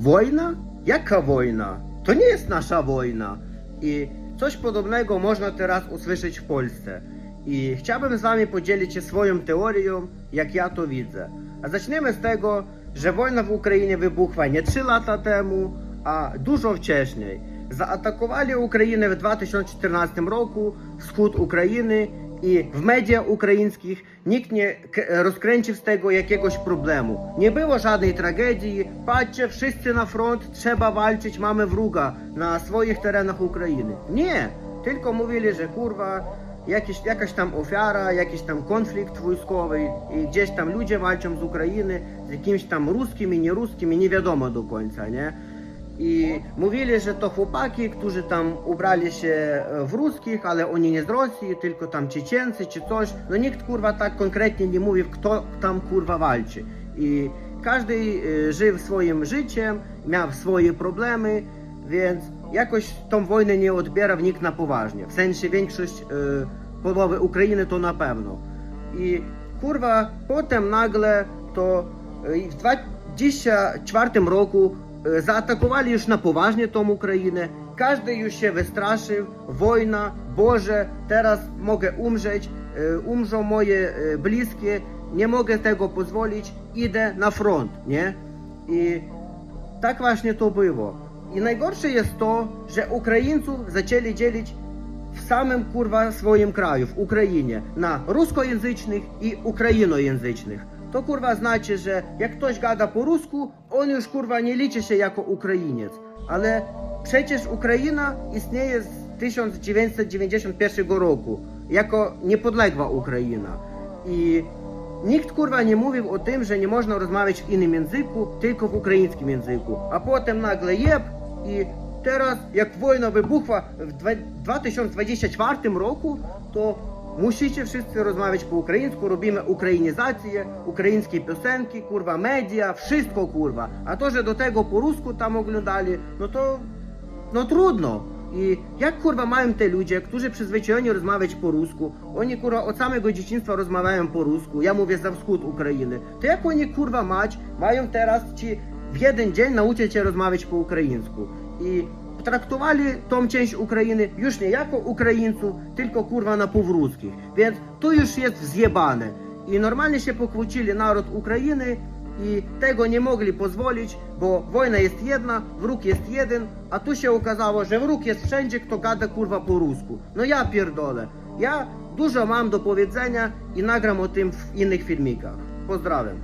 Wojna? Jaka wojna? To nie jest nasza wojna. I coś podobnego można teraz usłyszeć w Polsce. I chciałbym z wami podzielić się swoją teorią, jak ja to widzę. A zaczniemy z tego, że wojna w Ukrainie wybuchła nie 3 lata temu, a dużo wcześniej. Zaatakowali Ukrainę w 2014 roku, wschód Ukrainy i w mediach ukraińskich nikt nie rozkręcił z tego jakiegoś problemu. Nie było żadnej tragedii. Patrzcie, wszyscy na front, trzeba walczyć, mamy wroga na swoich terenach Ukrainy. Nie, tylko mówili, że kurwa, jakiś, jakaś tam ofiara, jakiś tam konflikt wojskowy i gdzieś tam ludzie walczą z Ukrainy z jakimiś tam ruskimi, nieruskimi, nie wiadomo do końca, nie? I mówili, że to chłopaki, którzy tam ubrali się e, w ruskich, ale oni nie z Rosji, tylko tam Czeczency czy coś. No nikt kurwa tak konkretnie nie mówił, kto tam kurwa walczy. I każdy e, żył swoim życiem, miał swoje problemy, więc jakoś tą wojnę nie odbierał nikt na poważnie. W sensie większość e, połowy Ukrainy to na pewno. I kurwa, potem nagle to w 2024 roku zaatakowali już na poważnie tą Ukrainę. Każdy już się wystraszył. Wojna, Boże, teraz mogę umrzeć, e, umrzą moje e, bliskie, nie mogę tego pozwolić, idę na front, nie? I tak właśnie to było. I najgorsze jest to, że Ukraińców zaczęli dzielić w samym kurwa swoim kraju, w Ukrainie, na ruskojęzycznych i ukrainojęzycznych. To kurwa znaczy, że jak ktoś gada po rusku, on już kurwa nie liczy się jako Ukrainiec. Ale przecież Ukraina istnieje z 1991 roku jako niepodległa Ukraina. I Nikt kurwa nie mówił o tym, że nie można rozmawiać w innym języku, tylko w ukraińskim języku. A potem nagle jeb i teraz jak wojna wybuchła w dwa- 2024 roku, to musicie wszyscy rozmawiać po ukraińsku, robimy ukrainizację, ukraińskie piosenki, kurwa, media, wszystko kurwa. A to, że do tego po rusku tam oglądali, no to no trudno. I jak kurwa mają te ludzie, którzy przyzwyczajeni rozmawiać po rusku, oni kurwa od samego dzieciństwa rozmawiają po rusku, ja mówię za wschód Ukrainy, to jak oni kurwa mać mają teraz ci w jeden dzień nauczyć się rozmawiać po ukraińsku? I traktowali tą część Ukrainy już nie jako Ukraińców, tylko kurwa na półruskich. Więc tu już jest zjebane. I normalnie się pokłócili naród Ukrainy i tego nie mogli pozwolić, bo wojna jest jedna, wróg jest jeden, a tu się okazało, że wróg jest wszędzie, kto gada kurwa po rusku. No ja pierdolę. Ja dużo mam do powiedzenia i nagram o tym w innych filmikach. Pozdrawiam.